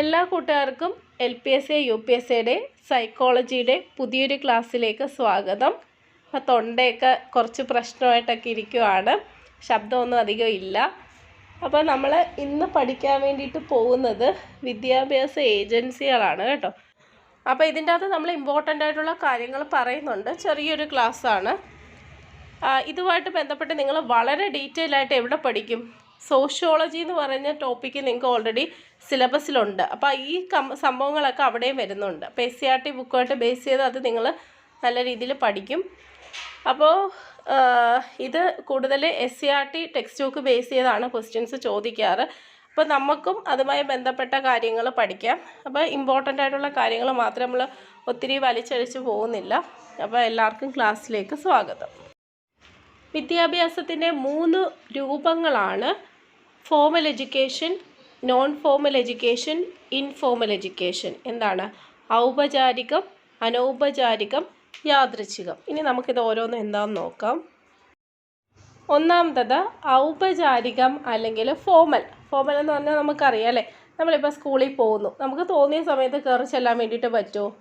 എല്ലാ കൂട്ടുകാർക്കും L P S A U P S എയുടെ സൈക്കോളജിയുടെ പുതിയൊരു ക്ലാസ്സിലേക്ക് സ്വാഗതം. അപ്പോൾ തൊണ്ടയൊക്കെ കുറച്ച് പ്രശ്നമായിട്ടൊക്കെ ഇരിക്കുവാണ്. ശബ്ദമൊന്നും അധികം ഇല്ല. അപ്പോൾ നമ്മൾ ഇന്ന് പഠിക്കാൻ വേണ്ടിയിട്ട് പോകുന്നത് വിദ്യാഭ്യാസ ഏജൻസികളാണ് കേട്ടോ. അപ്പോൾ ഇതിന്റെ അകത്ത് നമ്മൾ ഇമ്പോർട്ടന്റ് ആയിട്ടുള്ള കാര്യങ്ങൾ പറയുന്നുണ്ട്. ചെറിയൊരു ക്ലാസ്സാണ്. ഇതുമായിട്ട് ബന്ധപ്പെട്ട് നിങ്ങൾ വളരെ ഡീറ്റെയിൽ ആയിട്ട് എവിടെ പഠിക്കും? സോഷ്യോളജി എന്ന് പറഞ്ഞ ടോപ്പിക്ക് നിങ്ങൾക്ക് ഓൾറെഡി സിലബസിലുണ്ട് അപ്പോൾ ഈ സംഭവങ്ങളൊക്കെ അവിടെയും വരുന്നുണ്ട്. അപ്പോൾ എസ് സി ആർ ടി ബുക്കുമായിട്ട് ബേസ് ചെയ്ത് അത് നിങ്ങൾ നല്ല രീതിയിൽ പഠിക്കും. അപ്പോൾ ഇത് കൂടുതൽ S C R T text book base ചെയ്താണ് ക്വസ്റ്റ്യൻസ് ചോദിക്കാറ്. അപ്പോൾ നമുക്കും അതുമായി ബന്ധപ്പെട്ട കാര്യങ്ങൾ പഠിക്കാം. അപ്പോൾ ഇമ്പോർട്ടന്റ് ആയിട്ടുള്ള കാര്യങ്ങൾ മാത്രം നമ്മൾ ഒത്തിരി വലിച്ചഴിച്ച് പോകുന്നില്ല. അപ്പോൾ എല്ലാവർക്കും ക്ലാസ്സിലേക്ക് സ്വാഗതം. വിദ്യാഭ്യാസത്തിന്റെ മൂന്ന് രൂപങ്ങളാണ് formal education non formal education informal education എന്താണ്? ഔപചാരികം അനൗപചാരികം യാദൃച്ഛികം. ഇനി നമുക്കിത് ഓരോന്നും എന്താണെന്ന് നോക്കാം. ഒന്നാമത്തത് ഔപചാരികം അല്ലെങ്കിൽ ഫോമൽ ഫോമൽ എന്ന് പറഞ്ഞാൽ നമുക്കറിയാം അല്ലേ? നമ്മളിപ്പോൾ സ്കൂളിൽ പോകുന്നു. നമുക്ക് തോന്നിയ സമയത്ത് കയറി ചെല്ലാൻ വേണ്ടിയിട്ട് പറ്റുമോ?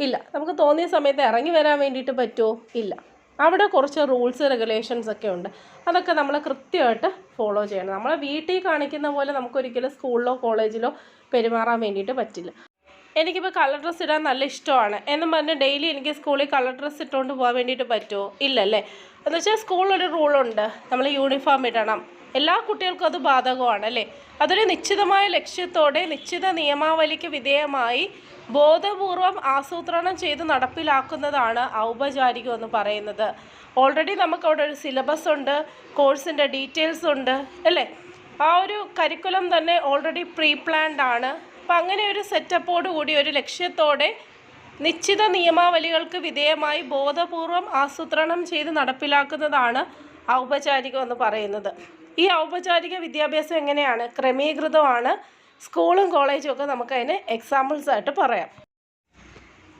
ഇല്ല. നമുക്ക് തോന്നിയ സമയത്ത് ഇറങ്ങി വരാൻ വേണ്ടിയിട്ട് പറ്റുമോ? ഇല്ല. അവിടെ കുറച്ച് റൂൾസ് റെഗുലേഷൻസ് ഒക്കെ ഉണ്ട്. അതൊക്കെ നമ്മൾ കൃത്യമായിട്ട് ഫോളോ ചെയ്യണം. നമ്മളെ വീട്ടിൽ കാണിക്കുന്ന പോലെ നമുക്കൊരിക്കലും സ്കൂളിലോ കോളേജിലോ പെരുമാറാൻ വേണ്ടിയിട്ട് പറ്റില്ല. എനിക്കിപ്പോൾ കളർ ഡ്രസ്സ് ഇടാൻ നല്ല ഇഷ്ടമാണ്. എന്നും പറഞ്ഞ് ഡെയിലി എനിക്ക് സ്കൂളിൽ കളർ ഡ്രസ്സ് ഇട്ടുകൊണ്ട് പോകാൻ വേണ്ടിയിട്ട് പറ്റുമോ ഇല്ലല്ലേ? എന്ന് വെച്ചാൽ സ്കൂളിലൊരു റൂളുണ്ട് നമ്മൾ യൂണിഫോം ഇടണം. എല്ലാ കുട്ടികൾക്കും അത് ബാധകമാണ് അല്ലേ? അതൊരു നിശ്ചിതമായ ലക്ഷ്യത്തോടെ നിശ്ചിത നിയമാവലിക്ക് വിധേയമായി ബോധപൂർവം ആസൂത്രണം ചെയ്ത് നടപ്പിലാക്കുന്നതാണ് ഔപചാരികം എന്ന് പറയുന്നത്. ഓൾറെഡി നമുക്കവിടെ ഒരു സിലബസ് ഉണ്ട് കോഴ്സിന്റെ ഡീറ്റെയിൽസ് ഉണ്ട് അല്ലേ? ആ ഒരു കരിക്കുലം തന്നെ ഓൾറെഡി പ്രീ പ്ലാൻഡ് ആണ്. അപ്പം അങ്ങനെ ഒരു സെറ്റപ്പോട് കൂടി ഒരു ലക്ഷ്യത്തോടെ നിശ്ചിത നിയമാവലികൾക്ക് വിധേയമായി ബോധപൂർവം ആസൂത്രണം ചെയ്ത് നടപ്പിലാക്കുന്നതാണ് ഔപചാരികം എന്ന് പറയുന്നത്. ഈ ഔപചാരിക വിദ്യാഭ്യാസം എങ്ങനെയാണ്? ക്രമീകൃതമാണ്. സ്കൂളും കോളേജും ഒക്കെ നമുക്കതിന് എക്സാമ്പിൾസ് ആയിട്ട് പറയാം.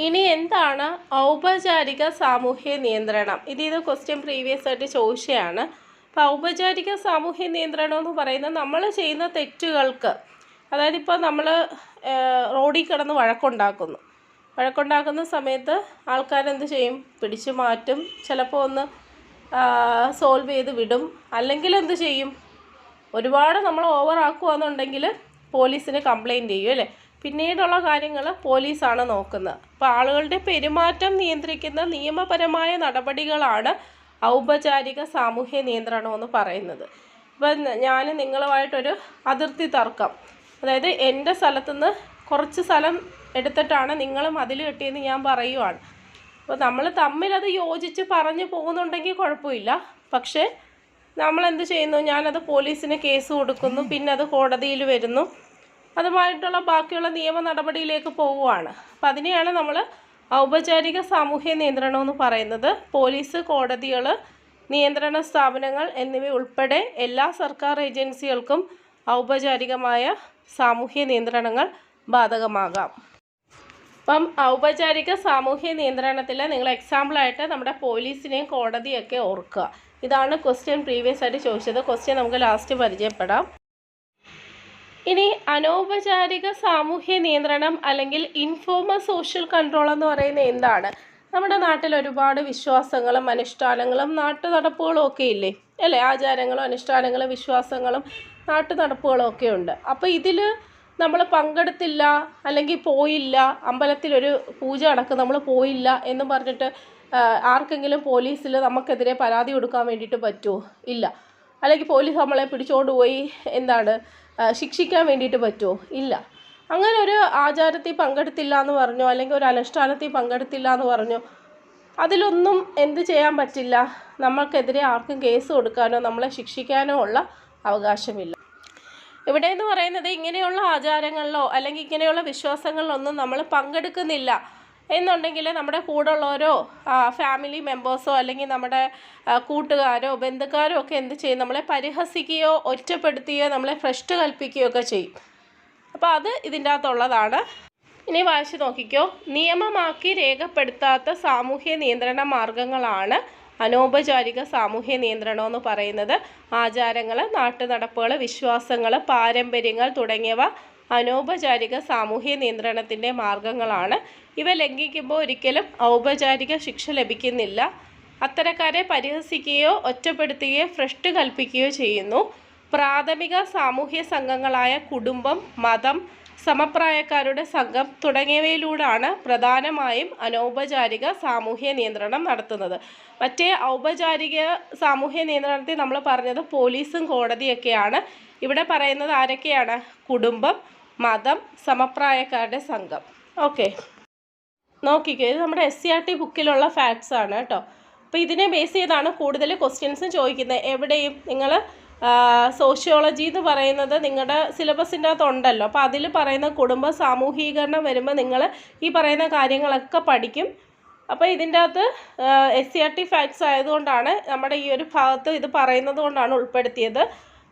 ഇനി എന്താണ് ഔപചാരിക സാമൂഹ്യ നിയന്ത്രണം? ഇത് ഇത് ക്വസ്റ്റ്യൻ പ്രീവിയസ് ആയിട്ട് ചോദിച്ചതാണ്. അപ്പോൾ ഔപചാരിക സാമൂഹ്യ നിയന്ത്രണം എന്ന് പറയുന്നത് നമ്മൾ ചെയ്യുന്ന തെറ്റുകൾക്ക് അതായത് ഇപ്പോൾ നമ്മൾ റോഡിൽ കിടന്ന് വഴക്കുണ്ടാക്കുന്നു. വഴക്കുണ്ടാക്കുന്ന സമയത്ത് ആൾക്കാരെന്ത് ചെയ്യും? പിടിച്ചു മാറ്റും. ചിലപ്പോൾ ഒന്ന് സോൾവ് ചെയ്ത് വിടും. അല്ലെങ്കിൽ എന്ത് ചെയ്യും? ഒരുപാട് നമ്മൾ ഓവർ ആക്കുകയെന്നുണ്ടെങ്കിൽ പോലീസിന് കംപ്ലൈന്റ് ചെയ്യും അല്ലേ? പിന്നീടുള്ള കാര്യങ്ങൾ പോലീസാണ് നോക്കുന്നത്. അപ്പോൾ ആളുകളുടെ പെരുമാറ്റം നിയന്ത്രിക്കുന്ന നിയമപരമായ നടപടികളാണ് ഔപചാരിക സാമൂഹ്യ നിയന്ത്രണമെന്ന് പറയുന്നത്. ഇപ്പം ഞാൻ നിങ്ങളുമായിട്ടൊരു അതിർത്തി തർക്കം. അതായത് എന്റെ സ്ഥലത്തുനിന്ന് കുറച്ച് സ്ഥലം എടുത്തിട്ടാണ് നിങ്ങളും അതിൽ കെട്ടിയെന്ന് ഞാൻ പറയുവാണ്. അപ്പോൾ നമ്മൾ തമ്മിലത് യോജിച്ച് പറഞ്ഞു പോകുന്നുണ്ടെങ്കിൽ കുഴപ്പമില്ല. പക്ഷേ നമ്മളെന്ത് ചെയ്യുന്നു? ഞാനത് പോലീസിന് കേസ് കൊടുക്കുന്നു. പിന്നെ അത് കോടതിയിൽ വരുന്നു. അതുമായിട്ടുള്ള ബാക്കിയുള്ള നിയമ നടപടിയിലേക്ക് പോവുകയാണ്. അപ്പം അതിനെയാണ് നമ്മൾ ഔപചാരിക സാമൂഹ്യ നിയന്ത്രണം എന്ന് പറയുന്നത്. പോലീസ് കോടതികൾ നിയന്ത്രണ സ്ഥാപനങ്ങൾ എന്നിവ ഉൾപ്പെടെ എല്ലാ സർക്കാർ ഏജൻസികൾക്കും ഔപചാരികമായ സാമൂഹ്യ നിയന്ത്രണങ്ങൾ ബാധകമാകാം. അപ്പം ഔപചാരിക സാമൂഹ്യ നിയന്ത്രണത്തിൽ നിങ്ങൾ എക്സാമ്പിളായിട്ട് നമ്മുടെ പോലീസിനെയും കോടതിയൊക്കെ ഓർക്കുക. ഇതാണ് ക്വസ്റ്റ്യൻ പ്രീവിയസ് ആയിട്ട് ചോദിച്ചത്. ക്വസ്റ്റ്യൻ നമുക്ക് ലാസ്റ്റ് പരിചയപ്പെടാം. ഇനി അനൗപചാരിക സാമൂഹ്യ നിയന്ത്രണം അല്ലെങ്കിൽ ഇൻഫോമൽ സോഷ്യൽ കൺട്രോൾ എന്ന് പറയുന്നത് എന്താണ്? നമ്മുടെ നാട്ടിൽ ഒരുപാട് വിശ്വാസങ്ങളും അനുഷ്ഠാനങ്ങളും നാട്ടു നടപ്പുകളും ഒക്കെ ഇല്ലേ? അല്ലേ? ആചാരങ്ങളും അനുഷ്ഠാനങ്ങളും വിശ്വാസങ്ങളും നാട്ടു നടപ്പുകളും ഒക്കെ ഉണ്ട്. അപ്പോൾ ഇതിൽ നമ്മൾ പങ്കെടുത്തില്ല അല്ലെങ്കിൽ പോയില്ല അമ്പലത്തിലൊരു പൂജ നടക്കും നമ്മൾ പോയില്ല എന്ന് പറഞ്ഞിട്ട് ആർക്കെങ്കിലും പോലീസിൽ നമുക്കെതിരെ പരാതി കൊടുക്കാൻ വേണ്ടിയിട്ട് പറ്റുമോ ഇല്ല. അല്ലെങ്കിൽ പോലീസ് നമ്മളെ പിടിച്ചുകൊണ്ട് പോയി എന്താണ് ശിക്ഷിക്കാൻ വേണ്ടിയിട്ട് പറ്റുമോ ഇല്ല. അങ്ങനെ ഒരു ആചാരത്തിൽ പങ്കെടുത്തില്ല എന്ന് പറഞ്ഞോ അല്ലെങ്കിൽ ഒരു അനുഷ്ഠാനത്തിൽ പങ്കെടുത്തില്ല എന്ന് പറഞ്ഞോ അതിലൊന്നും എന്ത് ചെയ്യാൻ പറ്റില്ല. നമ്മൾക്കെതിരെ ആർക്കും കേസ് കൊടുക്കാനോ നമ്മളെ ശിക്ഷിക്കാനോ ഉള്ള അവകാശമില്ല. ഇവിടെ എന്ന് പറയുന്നത് ഇങ്ങനെയുള്ള ആചാരങ്ങളിലോ അല്ലെങ്കിൽ ഇങ്ങനെയുള്ള വിശ്വാസങ്ങളിലൊന്നും നമ്മൾ പങ്കെടുക്കുന്നില്ല. എന്നുണ്ടെങ്കിൽ നമ്മുടെ കൂടെയുള്ളവരോ ഫാമിലി മെമ്പേഴ്സോ അല്ലെങ്കിൽ നമ്മുടെ കൂട്ടുകാരോ ബന്ധുക്കാരോ ഒക്കെ എന്ത് ചെയ്യും? നമ്മളെ പരിഹസിക്കുകയോ ഒറ്റപ്പെടുത്തുകയോ നമ്മളെ ഭ്രഷ്ട് കൽപ്പിക്കുകയോ ഒക്കെ ചെയ്യും. അപ്പോൾ അത് ഇതിന്റെ അകത്തുള്ളതാണ്. ഇനി വായിച്ച് നോക്കിക്കോ. നിയമമാക്കി രേഖപ്പെടുത്താത്ത സാമൂഹ്യ നിയന്ത്രണ മാർഗങ്ങളാണ് അനൗപചാരിക സാമൂഹ്യ നിയന്ത്രണം എന്ന് പറയുന്നത് ആചാരങ്ങൾ നാട്ടുനടപ്പുകൾ വിശ്വാസങ്ങൾ പാരമ്പര്യങ്ങൾ തുടങ്ങിയവ അനൗപചാരിക സാമൂഹ്യ നിയന്ത്രണത്തിന്റെ മാർഗങ്ങളാണ്. ഇവ ലംഘിക്കുമ്പോൾ ഒരിക്കലും ഔപചാരിക ശിക്ഷ ലഭിക്കുന്നില്ല. അത്തരക്കാരെ പരിഹസിക്കുകയോ ഒറ്റപ്പെടുത്തുകയോ ഭ്രഷ്ട് കൽപ്പിക്കുകയോ ചെയ്യുന്നു. പ്രാഥമിക സാമൂഹ്യ സംഘങ്ങളായ കുടുംബം മതം സമപ്രായക്കാരുടെ സംഘം തുടങ്ങിയവയിലൂടെയാണ് പ്രധാനമായും അനൗപചാരിക സാമൂഹ്യ നിയന്ത്രണം നടത്തുന്നത്. മറ്റേ ഔപചാരിക സാമൂഹ്യ നിയന്ത്രണത്തിൽ നമ്മൾ പറഞ്ഞത് പോലീസും കോടതിയൊക്കെയാണ്. ഇവിടെ പറയുന്നത് ആരൊക്കെയാണ്? കുടുംബം മതം സമപ്രായക്കാരുടെ സംഘം. ഓക്കെ. നോക്കിക്കോ ഇത് നമ്മുടെ എസ് സി ആർ ടി ബുക്കിലുള്ള ഫാക്ട്സ് ആണ് കേട്ടോ. അപ്പോൾ ഇതിനെ ബേസ് ചെയ്താണ് കൂടുതൽ ക്വസ്റ്റ്യൻസും ചോദിക്കുന്നത്. എവിടെയും നിങ്ങൾ സോഷ്യോളജി എന്ന് പറയുന്നത് നിങ്ങളുടെ സിലബസിന്റെ അകത്ത് ഉണ്ടല്ലോ അപ്പോൾ അതിൽ പറയുന്ന കുടുംബ സാമൂഹീകരണം വരുമ്പോൾ നിങ്ങൾ ഈ പറയുന്ന കാര്യങ്ങളൊക്കെ പഠിക്കും. അപ്പോൾ ഇതിന്റെ അകത്ത് S C R T facts ആയതുകൊണ്ടാണ് നമ്മുടെ ഈ ഒരു ഭാഗത്ത് ഇത് പറയുന്നത് കൊണ്ടാണ് ഉൾപ്പെടുത്തിയത്.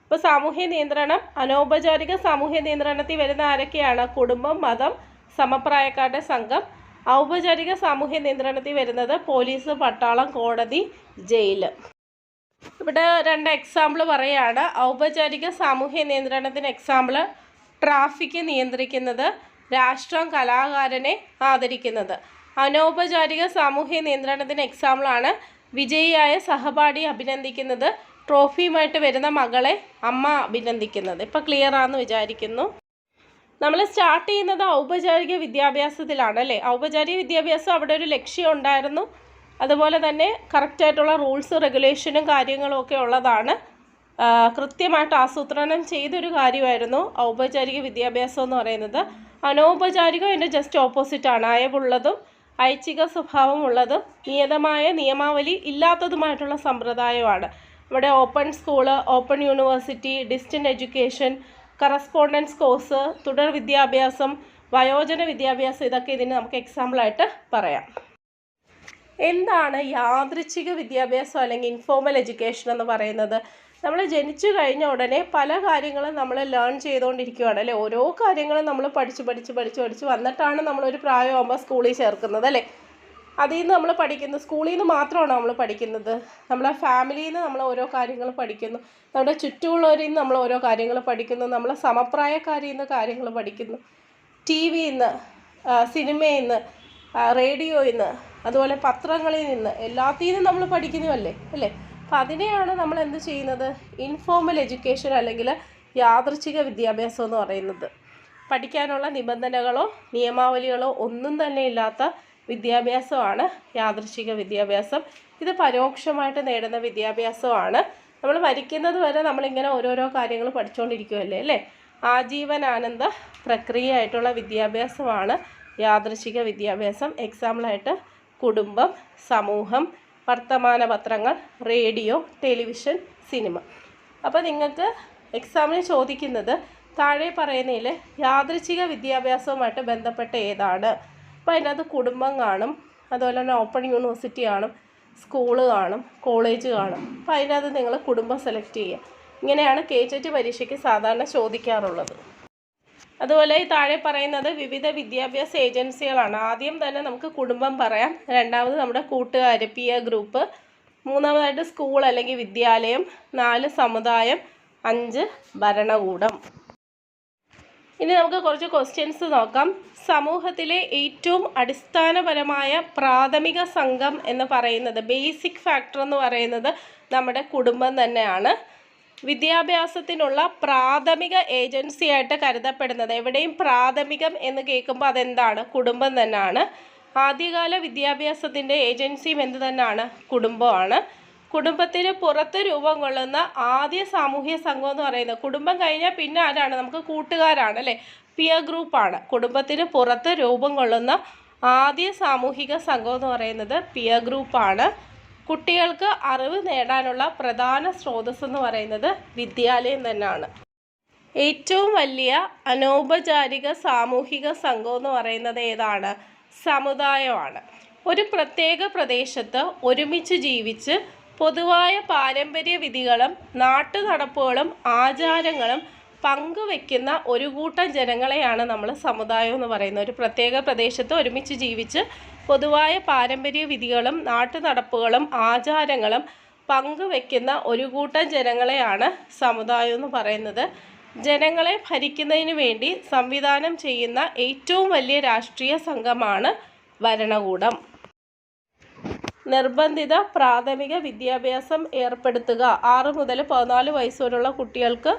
ഇപ്പോൾ സാമൂഹ്യ നിയന്ത്രണം അനൗപചാരിക സാമൂഹ്യ നിയന്ത്രണത്തിൽ വരുന്ന ആരൊക്കെയാണ്? കുടുംബം മതം സമപ്രായക്കാരുടെ സംഘം. ഔപചാരിക സാമൂഹ്യ നിയന്ത്രണത്തിൽ വരുന്നത് പോലീസ് പട്ടാളം കോടതി ജയിൽ ഇവിടെ രണ്ട് എക്സാമ്പിൾ പറയുകയാണ് ഔപചാരിക സാമൂഹ്യ നിയന്ത്രണത്തിന് എക്സാമ്പിൾ ട്രാഫിക് നിയന്ത്രിക്കുന്നത് രാഷ്ട്രം കലാകാരനെ ആദരിക്കുന്നത്. അനൗപചാരിക സാമൂഹ്യ നിയന്ത്രണത്തിന് എക്സാമ്പിളാണ് വിജയിയായ സഹപാഠി അഭിനന്ദിക്കുന്നത് ട്രോഫിയുമായിട്ട് വരുന്ന മകളെ അമ്മ അഭിനന്ദിക്കുന്നത്. ഇപ്പം ക്ലിയർ ആണെന്ന് വിചാരിക്കുന്നു. നമ്മൾ സ്റ്റാർട്ട് ചെയ്യുന്നത് ഔപചാരിക വിദ്യാഭ്യാസത്തിലാണ് അല്ലേ? ഔപചാരിക വിദ്യാഭ്യാസം അവിടെ ഒരു ലക്ഷ്യം ഉണ്ടായിരുന്നു. അതുപോലെ തന്നെ കറക്റ്റായിട്ടുള്ള റൂൾസ് റെഗുലേഷനും കാര്യങ്ങളും ഒക്കെ ഉള്ളതാണ്. കൃത്യമായിട്ട് ആസൂത്രണം ചെയ്തൊരു കാര്യമായിരുന്നു ഔപചാരിക വിദ്യാഭ്യാസം എന്ന് പറയുന്നത്. അനൗപചാരികം അതിന്റെ ജസ്റ്റ് ഓപ്പോസിറ്റാണ് അയവുള്ളതും ഐച്ഛിക സ്വഭാവമുള്ളതും നിയതമായ നിയമാവലി ഇല്ലാത്തതുമായിട്ടുള്ള സമ്പ്രദായമാണ്. ഇവിടെ open school open university distant education correspondence course തുടർ വിദ്യാഭ്യാസം വയോജന വിദ്യാഭ്യാസം ഇതൊക്കെ ഇതിന് നമുക്ക് എക്സാമ്പിളായിട്ട് പറയാം. എന്താണ് യാദൃച്ഛിക വിദ്യാഭ്യാസം അല്ലെങ്കിൽ ഇൻഫോർമൽ എഡ്യൂക്കേഷൻ എന്ന് പറയുന്നത്? നമ്മൾ ജനിച്ചു കഴിഞ്ഞ ഉടനെ പല കാര്യങ്ങളും നമ്മൾ ലേൺ ചെയ്തുകൊണ്ടിരിക്കുകയാണ് അല്ലേ? ഓരോ കാര്യങ്ങളും നമ്മൾ പഠിച്ച് പഠിച്ച് പഠിച്ച് പഠിച്ച് വന്നിട്ടാണ് നമ്മളൊരു പ്രായമാകുമ്പോൾ സ്കൂളിൽ ചേർക്കുന്നത് അല്ലേ? അതിൽ നിന്ന് നമ്മൾ പഠിക്കുന്നു. സ്കൂളിൽ നിന്ന് മാത്രമാണ് നമ്മൾ പഠിക്കുന്നത്? നമ്മളെ ഫാമിലിയിൽ നിന്ന് നമ്മൾ ഓരോ കാര്യങ്ങൾ പഠിക്കുന്നു. നമ്മുടെ ചുറ്റുമുള്ളവരിൽ നിന്ന് നമ്മൾ ഓരോ കാര്യങ്ങൾ പഠിക്കുന്നു. നമ്മളെ സമപ്രായക്കാരിൽ നിന്ന് കാര്യങ്ങൾ പഠിക്കുന്നു. ടി വിയിൽ നിന്ന് സിനിമയിൽ നിന്ന് റേഡിയോയിൽ നിന്ന് അതുപോലെ പത്രങ്ങളിൽ നിന്ന് എല്ലാത്തിൽ നിന്നും നമ്മൾ പഠിക്കുന്നതല്ലേ അല്ലേ? അപ്പം അതിനെയാണ് നമ്മൾ എന്ത് ചെയ്യുന്നത്? ഇൻഫോർമൽ എഡ്യൂക്കേഷൻ അല്ലെങ്കിൽ യാദൃച്ഛിക വിദ്യാഭ്യാസം എന്ന് പറയുന്നത്. പഠിക്കാനുള്ള നിബന്ധനകളോ നിയമാവലികളോ ഒന്നും തന്നെ ഇല്ലാത്ത വിദ്യാഭ്യാസമാണ് യാദൃച്ഛിക വിദ്യാഭ്യാസം. ഇത് പരോക്ഷമായിട്ട് നേടുന്ന വിദ്യാഭ്യാസമാണ്. നമ്മൾ മരിക്കുന്നത് വരെ നമ്മളിങ്ങനെ ഓരോരോ കാര്യങ്ങൾ പഠിച്ചുകൊണ്ടിരിക്കുമല്ലേ അല്ലേ? ആജീവനാനന്ദ പ്രക്രിയയായിട്ടുള്ള വിദ്യാഭ്യാസമാണ് യാദൃശ്ചിക വിദ്യാഭ്യാസം. എക്സാമ്പിളായിട്ട് കുടുംബം സമൂഹം വർത്തമാന പത്രങ്ങൾ റേഡിയോ ടെലിവിഷൻ സിനിമ. അപ്പോൾ നിങ്ങൾക്ക് എക്സാമിന് ചോദിക്കുന്നത് താഴെ പറയുന്നതിൽ യാദൃച്ഛിക വിദ്യാഭ്യാസവുമായിട്ട് ബന്ധപ്പെട്ട ഏതാണ്? അപ്പോൾ അതിനകത്ത് കുടുംബം കാണും അതുപോലെ തന്നെ ഓപ്പൺ യൂണിവേഴ്സിറ്റി കാണും സ്കൂൾ കാണും കോളേജ് കാണും. അപ്പോൾ അതിനകത്ത് നിങ്ങൾ കുടുംബം സെലക്ട് ചെയ്യുക. ഇങ്ങനെയാണ് കെ ടി പരീക്ഷയ്ക്ക് സാധാരണ ചോദിക്കാറുള്ളത്. അതുപോലെ ഈ താഴെ പറയുന്നത് വിവിധ വിദ്യാഭ്യാസ ഏജൻസികളാണ്. ആദ്യം തന്നെ നമുക്ക് കുടുംബം പറയാം. രണ്ടാമത് നമ്മുടെ കൂട്ടുകാർ പിയർ ഗ്രൂപ്പ് മൂന്നാമതായിട്ട് സ്കൂൾ അല്ലെങ്കിൽ വിദ്യാലയം. നാല് സമുദായം. അഞ്ച് ഭരണകൂടം. ഇനി നമുക്ക് കുറച്ച് ക്വസ്റ്റ്യൻസ് നോക്കാം. സമൂഹത്തിലെ ഏറ്റവും അടിസ്ഥാനപരമായ പ്രാഥമിക സംഘം എന്ന് പറയുന്നത് ബേസിക് ഫാക്ടർ എന്ന് പറയുന്നത് നമ്മുടെ കുടുംബം തന്നെയാണ്. വിദ്യാഭ്യാസത്തിനുള്ള പ്രാഥമിക ഏജൻസിയായിട്ട് കരുതപ്പെടുന്നത്. എവിടെയും പ്രാഥമികം എന്ന് കേൾക്കുമ്പോൾ അതെന്താണ്? കുടുംബം തന്നെയാണ് ആദ്യകാല വിദ്യാഭ്യാസത്തിന്റെ ഏജൻസിയും എന്ത് തന്നെയാണ് കുടുംബമാണ്. കുടുംബത്തിന് പുറത്ത് രൂപം കൊള്ളുന്ന ആദ്യ സാമൂഹ്യ സംഘം എന്ന് പറയുന്നത് കുടുംബം കഴിഞ്ഞാൽ പിന്നെ ആരാണ്? നമുക്ക് കൂട്ടുകാരാണ് അല്ലേ? പിയർ ഗ്രൂപ്പാണ് കുടുംബത്തിന് പുറത്ത് രൂപം കൊള്ളുന്ന ആദ്യ സാമൂഹിക സംഘം എന്ന് പറയുന്നത് പിയർ ഗ്രൂപ്പാണ് കുട്ടികൾക്ക് അറിവ് നേടാനുള്ള പ്രധാന സ്രോതസ് എന്ന് പറയുന്നത് വിദ്യാലയം തന്നെയാണ്. ഏറ്റവും വലിയ അനൗപചാരിക സാമൂഹിക സംഘം എന്ന് പറയുന്നത് ഏതാണ്? സമുദായമാണ്. ഒരു പ്രത്യേക പ്രദേശത്ത് ഒരുമിച്ച് ജീവിച്ച് പൊതുവായ പാരമ്പര്യ വിധികളും നാട്ടുനടപ്പുകളും ആചാരങ്ങളും പങ്കുവെക്കുന്ന ഒരു കൂട്ടം ജനങ്ങളെയാണ് നമ്മൾ സമുദായം എന്ന് പറയുന്നത്. ഒരു പ്രത്യേക പ്രദേശത്ത് ഒരുമിച്ച് ജീവിച്ച് പൊതുവായ പാരമ്പര്യ വിധികളും നാട്ടുനടപ്പുകളും ആചാരങ്ങളും പങ്കുവെക്കുന്ന ഒരു കൂട്ടം ജനങ്ങളെയാണ് സമുദായം എന്ന് പറയുന്നത്. ജനങ്ങളെ ഭരിക്കുന്നതിന് വേണ്ടി സംവിധാനം ചെയ്യുന്ന ഏറ്റവും വലിയ രാഷ്ട്രീയ സംഘമാണ് ഭരണകൂടം. നിർബന്ധിത പ്രാഥമിക വിദ്യാഭ്യാസം ഏർപ്പെടുത്തുക. ആറ് മുതൽ പതിനാല് വയസ്സ് വരെയുള്ള കുട്ടികൾക്ക്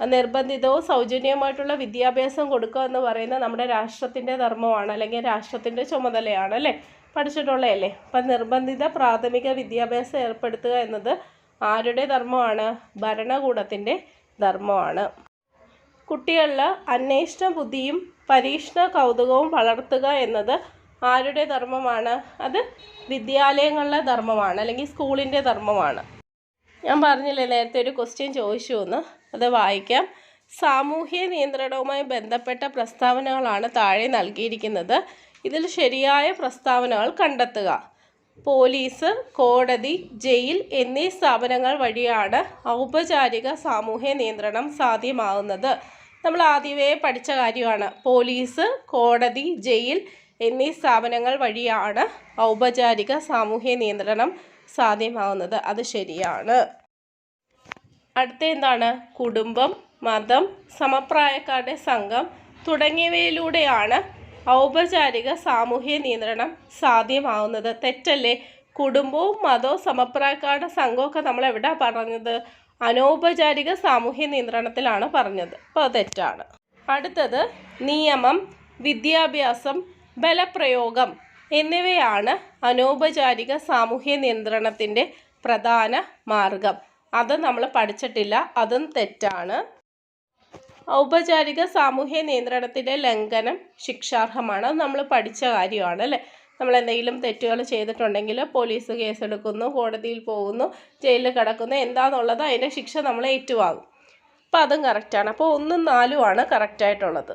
നിർബന്ധിതവും സൗജന്യവുമായിട്ടുള്ള വിദ്യാഭ്യാസം കൊടുക്കുക എന്ന് പറയുന്നത് നമ്മുടെ രാഷ്ട്രത്തിന്റെ ധർമ്മമാണ് അല്ലെങ്കിൽ രാഷ്ട്രത്തിന്റെ ചുമതലയാണ് അല്ലേ? പഠിച്ചിട്ടുള്ളതല്ലേ? അപ്പം നിർബന്ധിത പ്രാഥമിക വിദ്യാഭ്യാസം ഏർപ്പെടുത്തുക എന്നത് ആരുടെ ധർമ്മമാണ്? ഭരണകൂടത്തിന്റെ ധർമ്മമാണ്. കുട്ടികളിൽ അന്വേഷണ ബുദ്ധിയും പരീക്ഷണ കൗതുകവും വളർത്തുക എന്നത് ആരുടെ ധർമ്മമാണ്? അത് വിദ്യാലയങ്ങളിലെ ധർമ്മമാണ് അല്ലെങ്കിൽ സ്കൂളിന്റെ ധർമ്മമാണ്. ഞാൻ പറഞ്ഞില്ലേ നേരത്തെ ഒരു ക്വസ്റ്റ്യൻ ചോദിച്ചു എന്ന്. അത് വായിക്കാം. സാമൂഹ്യ നിയന്ത്രണവുമായി ബന്ധപ്പെട്ട പ്രസ്താവനകളാണ് താഴെ നൽകിയിരിക്കുന്നത്. ഇതിൽ ശരിയായ പ്രസ്താവനകൾ കണ്ടെത്തുക. പോലീസ് കോടതി ജയിൽ എന്നീ സ്ഥാപനങ്ങൾ വഴിയാണ് ഔപചാരിക സാമൂഹ്യ നിയന്ത്രണം സാധ്യമാകുന്നത്. നമ്മൾ ആദ്യമേ പഠിച്ച കാര്യമാണ്. പോലീസ് കോടതി ജയിൽ എന്നീ സ്ഥാപനങ്ങൾ വഴിയാണ് ഔപചാരിക സാമൂഹ്യ നിയന്ത്രണം സാധ്യമാകുന്നത്. അത് ശരിയാണ്. അടുത്ത എന്താണ് കുടുംബം മതം സമപ്രായക്കാരുടെ സംഘം തുടങ്ങിയവയിലൂടെയാണ് ഔപചാരിക സാമൂഹ്യ നിയന്ത്രണം സാധ്യമാവുന്നത്. തെറ്റല്ലേ? കുടുംബവും മതവും സമപ്രായക്കാരുടെ സംഘമൊക്കെ നമ്മൾ എവിടെ പറഞ്ഞത്? അനൗപചാരിക സാമൂഹ്യ നിയന്ത്രണത്തിലാണ് പറഞ്ഞത്. അപ്പോൾ തെറ്റാണ്. അടുത്തത് നിയമം വിദ്യാഭ്യാസം ബലപ്രയോഗം എന്നിവയാണ് അനൗപചാരിക സാമൂഹ്യ നിയന്ത്രണത്തിന്റെ പ്രധാന മാർഗം. അത് നമ്മൾ പഠിച്ചിട്ടില്ല. അതും തെറ്റാണ്. ഔപചാരിക സാമൂഹ്യ നിയന്ത്രണത്തിന്റെ ലംഘനം ശിക്ഷാർഹമാണ്. നമ്മൾ പഠിച്ച കാര്യമാണ് അല്ലേ? നമ്മൾ എന്തെങ്കിലും തെറ്റുകൾ ചെയ്തിട്ടുണ്ടെങ്കിൽ പോലീസ് കേസെടുക്കുന്നു കോടതിയിൽ പോകുന്നു ജയിലിൽ കിടക്കുന്നു എന്താണെന്നുള്ളത് അതിന്റെ ശിക്ഷ നമ്മൾ ഏറ്റുവാങ്ങും. അപ്പോൾ അതും കറക്റ്റാണ് അപ്പോൾ ഒന്നും നാലുമാണ് കറക്റ്റായിട്ടുള്ളത്